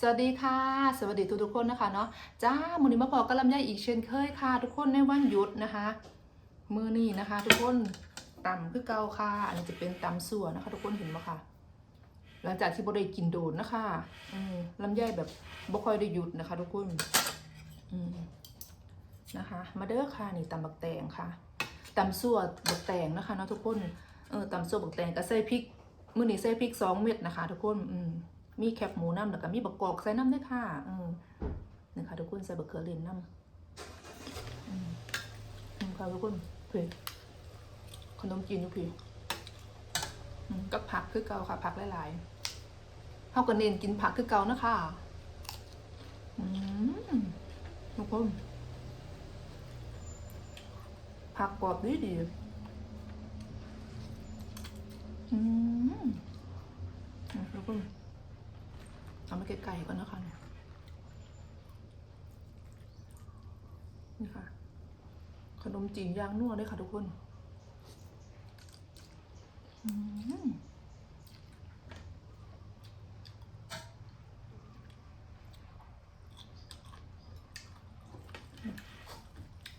สวัสดีค่ะ สวัสดีทุกทุกๆคนนะคะเนาะจ้ามือนี้มาพอกับลำไยอีกเช่นเคยค่ะ ทุกคนในวันหยุดนะคะ มือนี้นะคะ ทุกคนตำคือเกาค่ะ อันนี้จะเป็นตำส่วนนะคะ ทุกคนเห็นไหมคะหลังจากที่บ่ได้กินโดนนะคะอืมลำไยแบบบ่ค่อยได้หยุดนะคะ ทุกคนอืมนะคะ มาเด้อค่ะนี่ตำบักแตงค่ะตำส่วนบักแตงนะคะเนาะทุกคนเออตำส่วนบักแตงก็ใส่พริกมือนี้ใส่พริกสองเม็ดนะคะ ทุกคนอืม มีแคบหมูน้ำแล้วก็มีบักกอกใส่น้ำด้วยค่ะอืมนี่ค่ะทุกคนใส่บักเขือเลนน้ำอืมค่ะทุกคนเพื่อขนมจีนทุกพี่กับผักคือเก่าค่ะผักหลายๆเขาก็เน้นกินผักคือเก่านะคะอืมทุกคนผักกรอบดีดีอืมทุกคน เอามาไกลๆก่อนนะคะเนี่ยนี่ค่ะ ขนมจีนยางนัวด้วยค่ะทุกคนอืม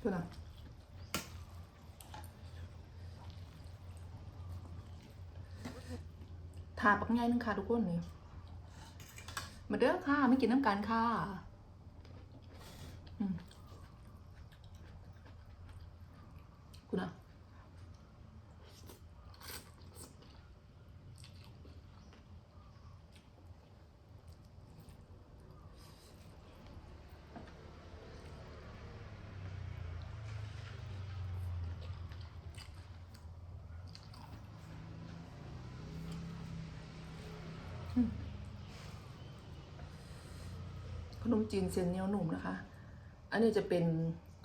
ดูนะทาปักง่ายนึงค่ะทุกคนนี่ มาเด้อค่ะไม่กินน้ำกันค่ะอืมคุณอะ ขนมจีนเส้นเหนียวหนุ่มนะคะ อันนี้จะเป็น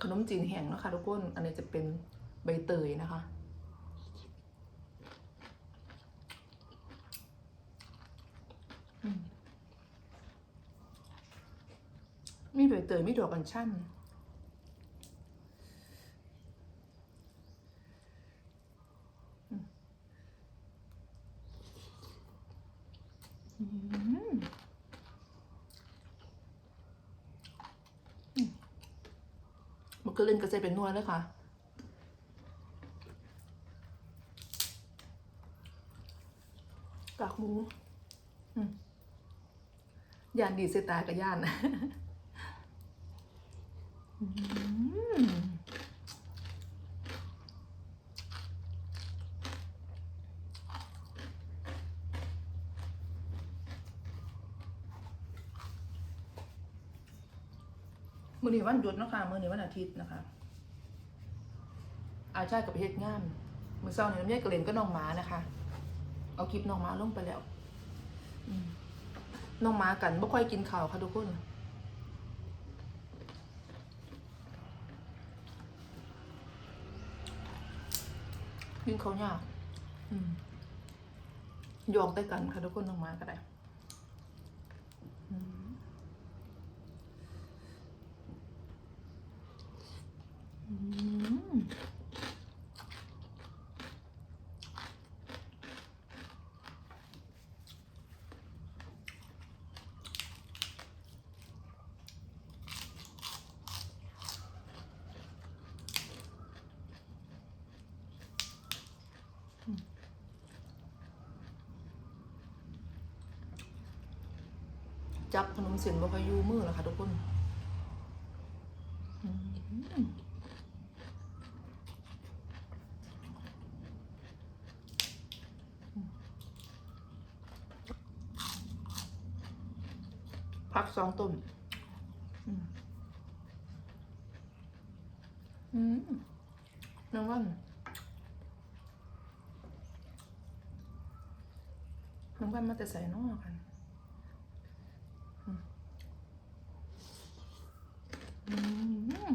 ขนมจีนแห้งนะคะทุกคน อันนี้จะเป็นใบเตยนะคะมมีใบเตยมีดอกอัญชันอืมอืม มันก็เล่นกระเซเป็นนวดเลยค่ะกากหมูย่านดีเสตากับย่านอืม อนี้วันหยุดนะคะมือนี้วันอาทิตย์นะคะ อาชาติกับประเทศงานมือเศร้าในน้ำเย่กระเลนก็น้องหมานะคะ เอาคลิปน้องหมาลงไปแล้วน้องหมากันบ่ค่อยกินข้าวค่ะทุกคนกินเขาวยากยองได้กันค่ะทุกคนน้องหมาก็ได้ อืมอืม จับขนมเส้นบ่ค่อยอยู่มือแล้วค่ะทุกคนอืมพักสองต้นอืมอืมน้องวัน น้องวันมาแต่ใส่นอกกันอืม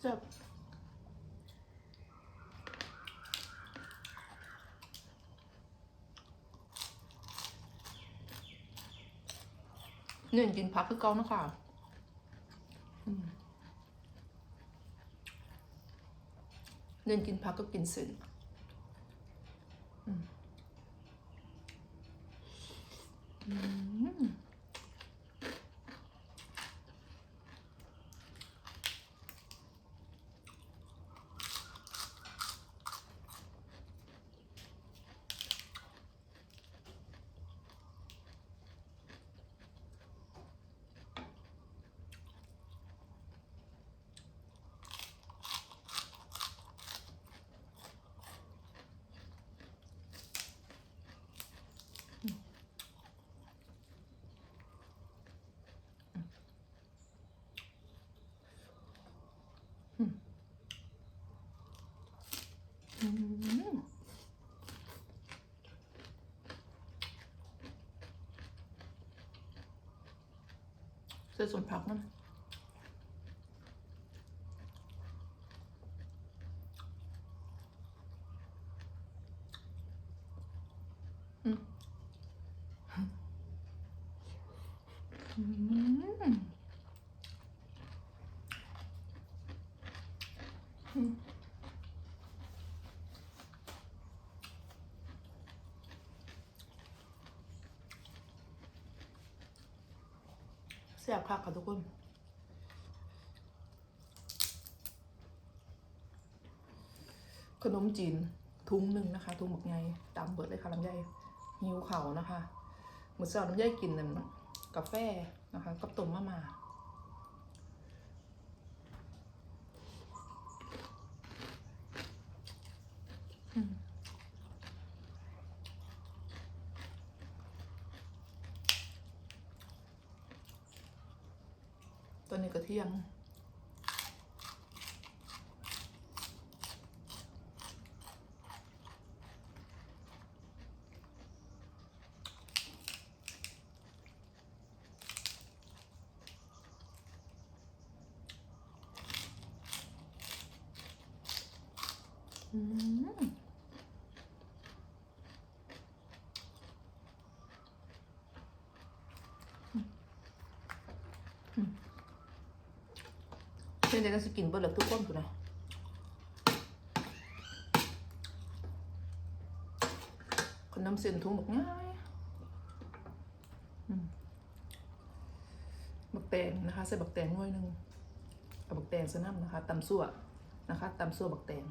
แซ่บเนื่นกินผักคือเกานะคะเนื่นกินผักก็กินเส้นอืมอืม อืมใส่ส่วนผักนั่นอืมอืมอืม แซ่บคักค่ะทุกคนขนมจีนทุงหนึ่งนะคะทุงหมกไงตามเบิดเลยค่ะลำไยหิวเขานะคะเหมือนเสาลำไยกินนั่นกาแฟนะคะกับต้มมะม่าอืมตอนนี้ก็เที่ยง อืม เช่นเดียวกันสกินเบอร์เหลือทุกคนถูกนะคนน้ำเส้นทุ่งแบบง่ายบักแตงนะคะใส่บักแตงหน่วยหนึ่งเอาบักแตงใส่น้ำนะคะตำซั่วนะคะตำซั่วบักแตง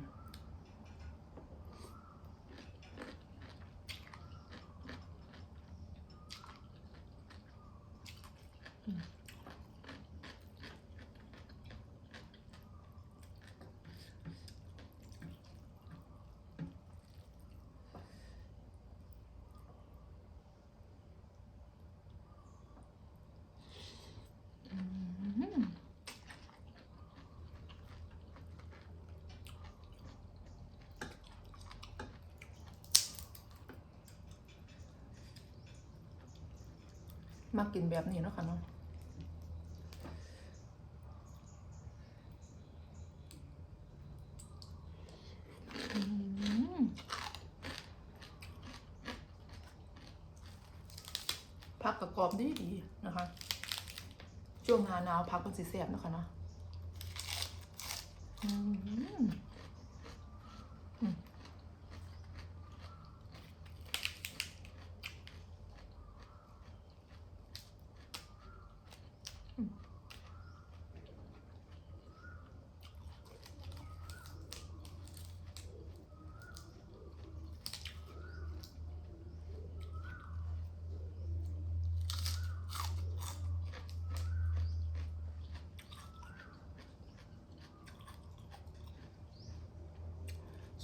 มากินแบบนี้เนาะค่ะเนาะอืมผักกระกรอบดีดีนะคะ ช่วงหนาหนาวผักมันสีแสบนะคะเนาะอืม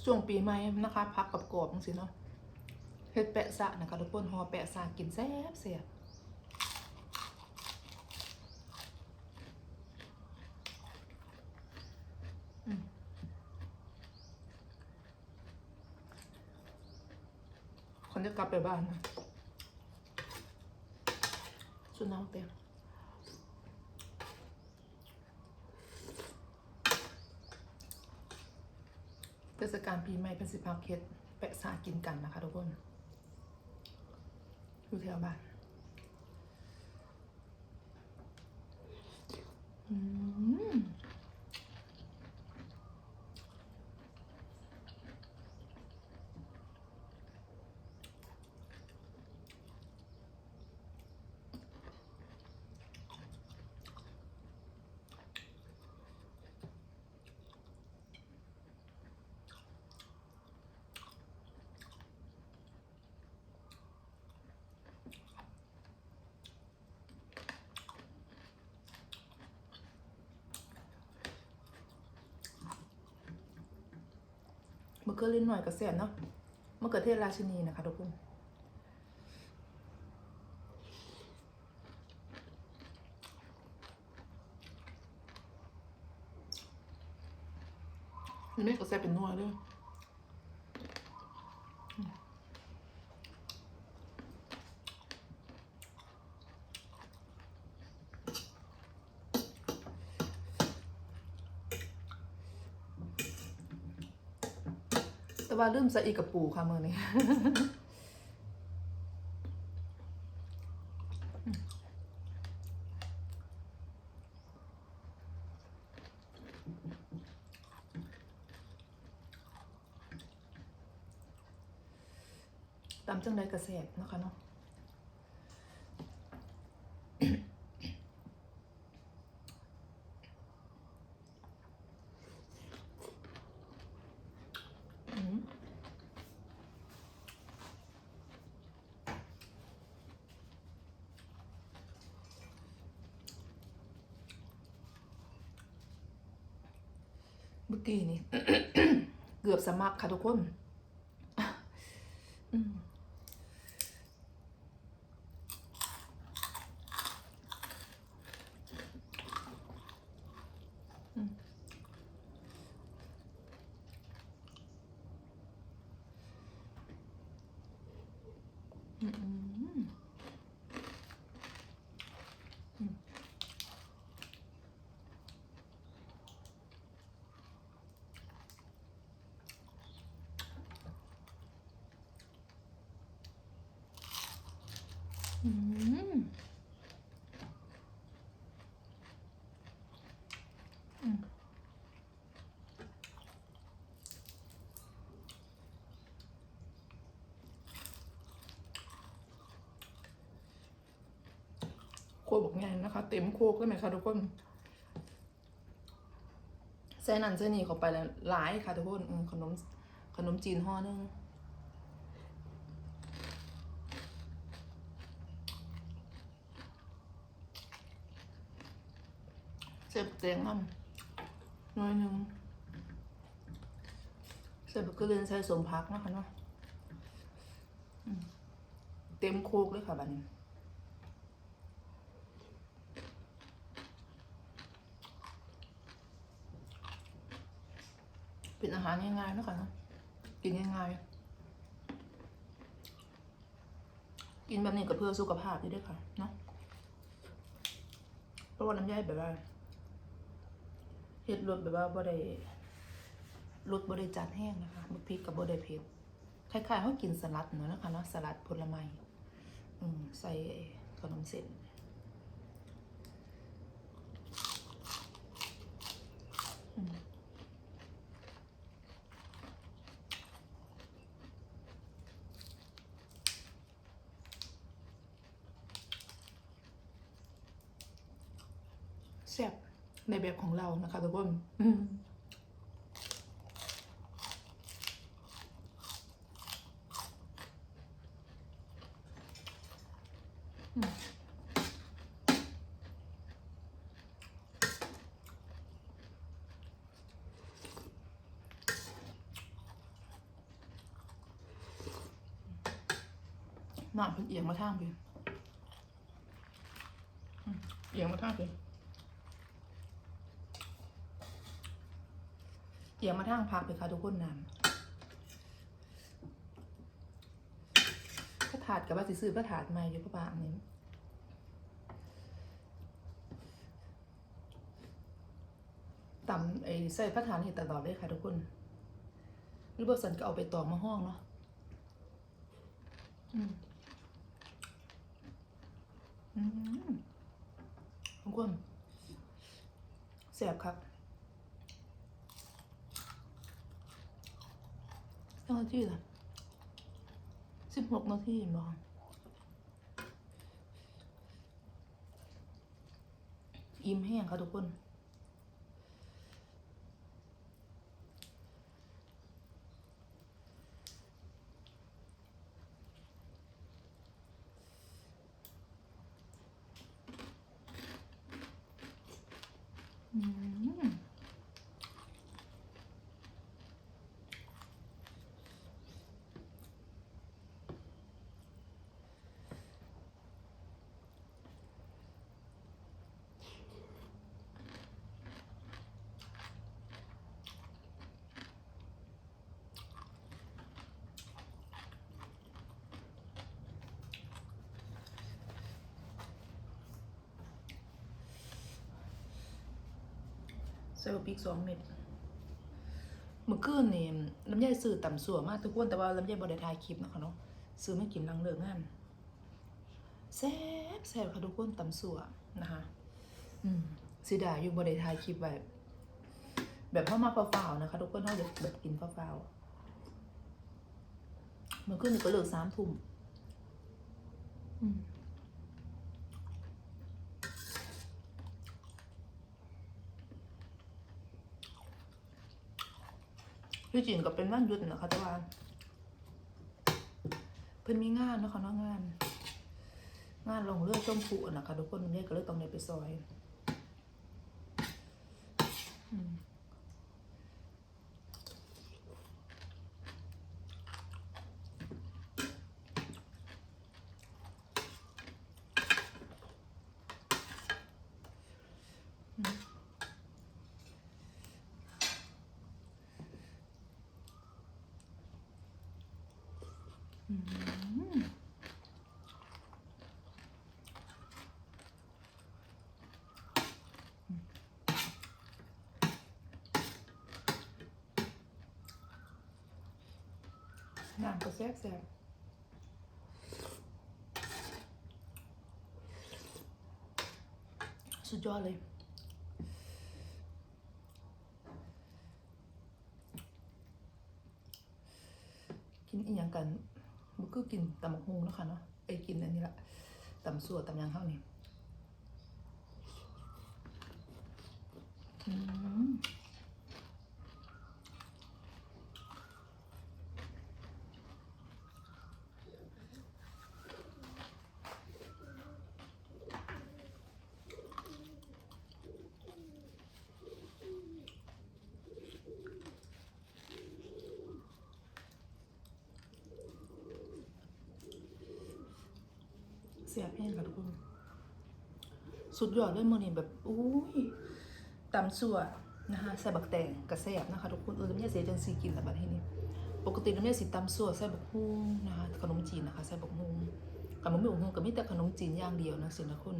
ช่วงปีใหม่นะคะพักกับกรอบจังสิเนาะเฮ็ดแปะซะนะคะทุกคนหอแปะซะกินแซ่บแซ่บอืมคนจะกลับไปบ้านนะสุดน้ำเต็ม ทศกาลปีใหม่เป็นสิบาเค็ดแปะสากินกันนะคะทุกคนอยู่แถวบ้านอืม เขือเล่นหน่อยกับแสนเนาะมะเขือเทศราชินีนะคะทุกคนนี่ไม่กับแซ่บเป็นนัวด้วย แต่ว่าลืมใส่อีกกับปูค่ะมือนี้ตามจังใดกระเสบนะคะเนาะ กี้นี่ เกือบสมัครค่ะทุกคน อืม อืมอืมอืมอืมอืม โคกบอกไงนะคะ เต็มโคกได้ไหมคะทุกคนใส่นันใส่นี่เข้าไปแล้วหลายค่ะทุกคนขนมขนมจีนห่อนึงเสร็จแตงน้ำน้อยหนึ่งเสร็จก็เรียนใส่สมพักนะคะเนาะเต็มโคกเลยค่ะบัดนี้ เป็นอาหารง่ายๆนะคะเนาะกินง่ายๆกินแบบนี้ก็เพื่อสุขภาพด้วยค่ะเนาะเพราะว่าน้ำย่อยแบบว่าเฮ็ดรสแบบว่าบ่ได้รสบ่ได้จัดแห้งนะคะบักพริกกับบ่ได้เผ็ดคล้ายๆเฮากินสลัดเนาะนะคะเนาะสลัดผลไม้อืมใส่ขนมเส้นอืมแซ่บในแบบ ของเรานะคะทุกคนหน้าเพิ่นเอียงมาทางพี่เอียงมาทางพี่ เอียงมาทางพักไปค่ะทุกคนน้ำพระถาดกับว่าสิซื้อพระถาดใหม่อยู่พระบางนี้ต่ำไอ้ใส่พระถาดเห็ดตลอดเลยค่ะทุกคน หรือว่าสันก็เอาไปตองมาห้องเนาะอืมอืมทุกคนแสบครับ เจ้าหน้าที่ล่ะสิบหกนาทีมองอิ่มแห้งค่ะทุกคนอืม ส่บะพริกสองเม็ดเมื่อคืนนี่ลำไยซื้อต่ำสัวมากทุกคนแต่ว่าลำไยบริทายคลิปนะคะเนาะซื้อไม่กินลังเลิกงานแซ่บแซ่บค่ะทุกคนต่ำสัวนะคะ อืมสิดาอยู่บริทายคลิปแบบ แบบเข้ามาเปล่าๆนะคะ ทุกคนเขาจะแบบกินเปล่าๆเมื่อคืนนี่ก็เลิกสามทุ่มอืม ที่จริงก็เป็นวันหยุดนะคะแต่ว่าเพิ่นมีงานนะคะเนาะงาน งานลงเรือต้มผูนะคะทุกคนเนี่ยก็เลยต้องได้ไปซอย อืม น้ำก็แซ่บแซ่บสุดยอดเลยกินอีกอย่างกัน ก็กินตำบักฮงนะคะเนาะไอ้ยกินอันนี้ละตำสัวตำยังข้าวนี่ สียบแห้งค่ะทุกคน สุดยอดเลยมือนี่แบบอุ้ยตำสั่วนะคะใส่บักแตงกระแซบนะคะทุกคนเออน้ำยาเสียจังซีกินแต่บัดนี้นี่ปกติน้ำยาสีตำสั่วใส่บักฮุ้งนะคะขนมจีนนะคะใส่บักฮุ้งกับมันไม่บักฮุ้งก็มีแต่ขนมจีนอย่างเดียวนะสินะคุณ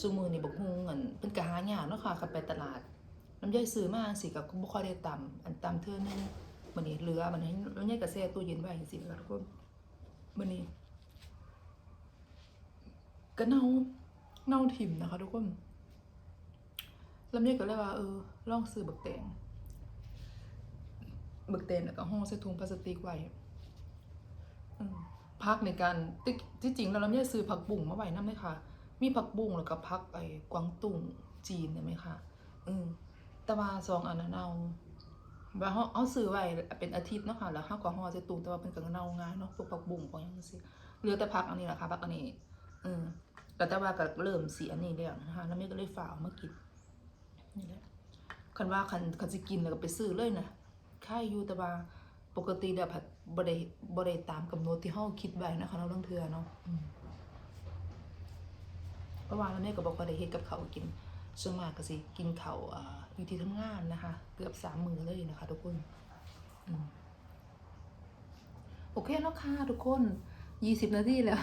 ซูมือนี่บักฮุ้งอันเป็นกะหายาเนาะค่ะขับไปตลาดน้ำยาซื้อมาสิกับบ่ค่อได้ตำอันตำเธอนึงมันนี่เหลือมันให้น้ำยากระแซตู้เย็นไว้จังซี่ค่ะทุกคนมันนี่ ก็เน่าเน่าถิ่มนะคะทุกคนลำไยก็เลยว่าเออลองซื้อบักแตงบักแตงแล้วก็ห่อใส่ถุงพลาสติกไว้พักในการที่จริงแล้วลำไยซื้อผักบุ้งมาไว้นั่นไหมคะมีผักบุ้งแล้วก็ผักไอ้กวางตุ้งจีนเนี่ยไหมคะอืมแต่ว่าสองอันนั้นเน่าว่าเขาเอาซื้อไว้เป็นอาทิตย์เนาะค่ะแล้วเขาก็ห่อใส่ถุงแต่ว่าเป็นกัเน่าง่ายเนาะพวกผักบุ้งพวกอย่างนี้สิเหลือแต่ผักอันนี้แหละค่ะผักอันนี้ อืมแต่แต่ว่าก็เริ่มเสียนี่แล้วนะคะแล้วแม่ก็เลยฝ่าเอามากินนี่แหละคันว่าคันคันสิกินแล้วก็ไปซื้อเลยนะค่ายอยู่แต่ว่าปกติเดี๋ยวผัดบ่ได้บ่ได้ตามกำหนดที่เฮาคิดไว้นะคะเราะเรื่องเทือเนาะอืมราะว่าแล้วแม่ก็บ่ค่อยได้เฮ็ดกับเขากินส่วนมากก็สิกินเขาอยู่ที่ทำงานนะคะ เกือบสามมือเลยนะคะ ทุกคนโอเคแล้วค่ะทุกคน ยี่สิบนาทีแล้ว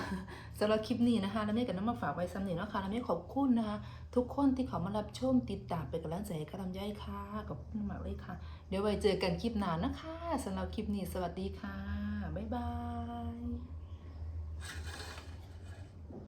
สำหรับคลิปนี้นะคะแล้วแม่กับน้ำมาฝากไว้ซ้ำนี่เนะคะแล้วแม่ขอบคุณนะคะ ทุกคนที่เขามารับชมติดตามเป็นกำลังใจให้กำลังใจค่ะขอบคุณมากเลยค่ะ เดี๋ยวไว้เจอกันคลิปหน้านะคะสำหรับคลิปนี้สวัสดีค่ะ บ๊ายบาย